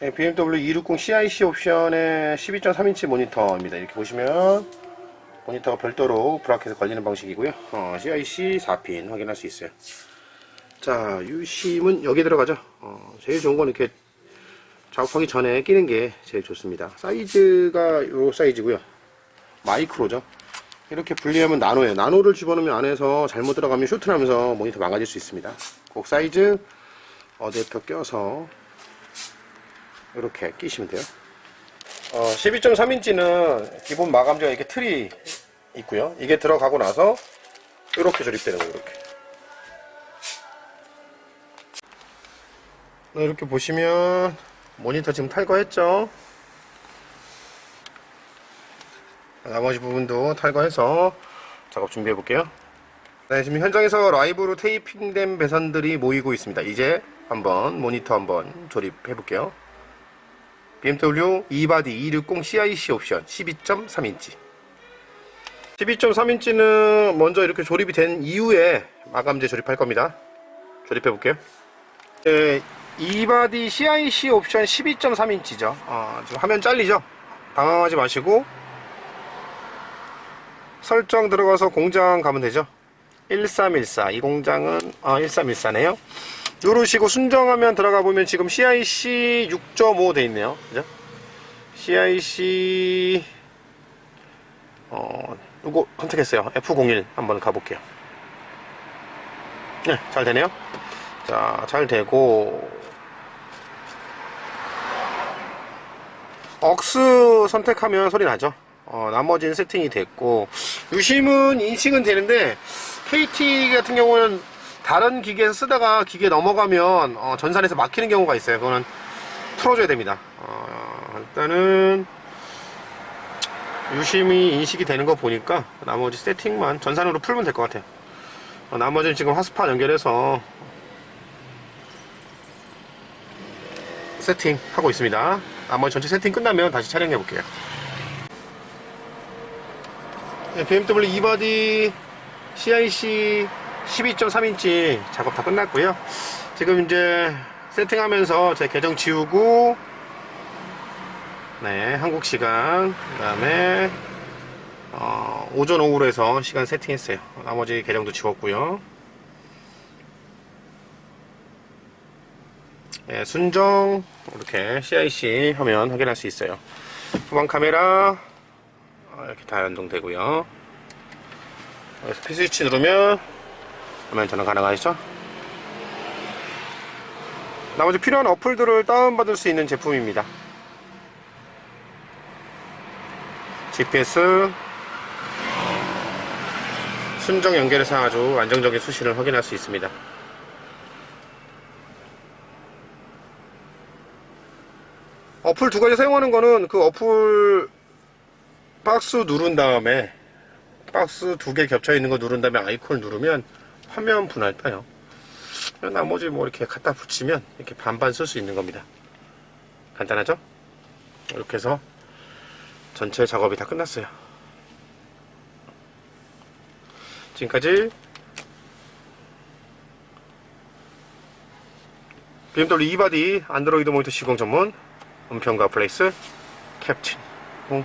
네, BMW 260 CIC 옵션의 12.3인치 모니터입니다. 이렇게 보시면 모니터가 별도로 브라켓에 걸리는 방식이고요. 어, CIC 4핀 확인할 수 있어요. 자, 유심은 여기 들어가죠. 어, 제일 좋은 건 이렇게 작업하기 전에 끼는 게 제일 좋습니다. 사이즈가 요 사이즈고요. 마이크로죠. 이렇게 분리하면 나노예요. 나노를 집어넣으면 안에서 잘못 들어가면 쇼트 나면서 모니터 망가질 수 있습니다. 곡 사이즈 어댑터 껴서 이렇게 끼시면 돼요. 어, 12.3인치는 기본 마감재가 이렇게 틀이 있고요. 이게 들어가고 나서 이렇게 조립되는 거예요. 이렇게. 네, 이렇게 보시면 모니터 지금 탈거했죠. 나머지 부분도 탈거해서 작업 준비해 볼게요. 네, 지금 현장에서 라이브로 테이핑된 배선들이 모이고 있습니다. 이제 한번 모니터 한번 조립해 볼게요. BMW e바디 260 CIC 옵션 12.3인치 12.3인치는 먼저 이렇게 조립이 된 이후에 마감재 조립할 겁니다. 조립해 볼게요. 네, 이바디 CIC 옵션 12.3인치죠. 어, 지금 화면 잘리죠? 당황하지 마시고 설정 들어가서 공장 가면 되죠. 1314. 이 공장은 아, 1314네요. 누르시고 순정하면 들어가 보면 지금 CIC 6.5 돼 있네요. 그죠? CIC 어, 이거 선택했어요. F01 한번 가볼게요. 네, 잘 되네요. 자, 잘 되고 억스 선택하면 소리 나죠. 어, 나머지는 세팅이 됐고 유심은 인식은 되는데 KT 같은 경우는 다른 기계에서 쓰다가 기계 넘어가면 어, 전산에서 막히는 경우가 있어요. 그거는 풀어줘야 됩니다. 어, 일단은 유심히 인식이 되는 거 보니까 나머지 세팅만 전산으로 풀면 될 것 같아요. 어, 나머지는 지금 하스파 연결해서 세팅하고 있습니다. 나머지 전체 세팅 끝나면 다시 촬영해 볼게요. 네, BMW 이바디 CIC 12.3인치 작업 다 끝났고요. 지금 이제 세팅하면서 제 계정 지우고 네 한국 시간 그 다음에 어, 오전 오후로 해서 시간 세팅했어요. 나머지 계정도 지웠고요. 예, 순정 이렇게 CIC 화면 확인할 수 있어요. 후방 카메라 어, 이렇게 다 연동되고요. 여기서 P 스위치 누르면 화면 전환 가능하시죠? 나머지 필요한 어플들을 다운받을 수 있는 제품입니다. GPS 순정 연결해서 아주 안정적인 수신을 확인할 수 있습니다. 어플 두 가지 사용하는 거는 그 어플 박스 누른 다음에 박스 두 개 겹쳐 있는 거 누른 다음에 아이콘 누르면 화면 분할 떠요. 나머지 뭐 이렇게 갖다 붙이면 이렇게 반반 쓸 수 있는 겁니다. 간단하죠? 이렇게 해서 전체 작업이 다 끝났어요. 지금까지 BMW 이바디 안드로이드 모니터 시공 전문 은평가 플레이스 캡틴 홍